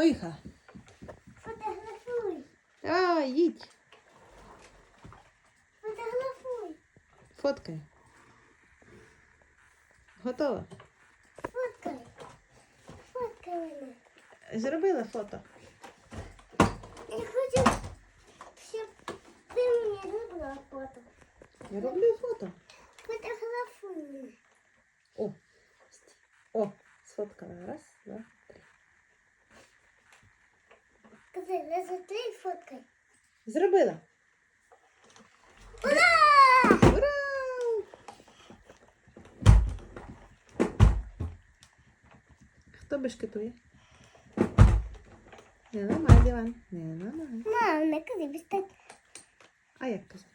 Поїхала. Фотографуй. Давай, їдь. Фотографуй. Фоткай. Готова. Фоткай. Фоткай мене. Зробила фото. Я хочу, щоб ти мені зробила фото. Я роблю фото. Фотографуй. О. О, сфоткала. Раз, Казай, не три, фоткай. Зробила. Ура! Ура! Хто бешкетує? Не ламай диван. Не ламай. Мам, не кажи, без так. А як казати?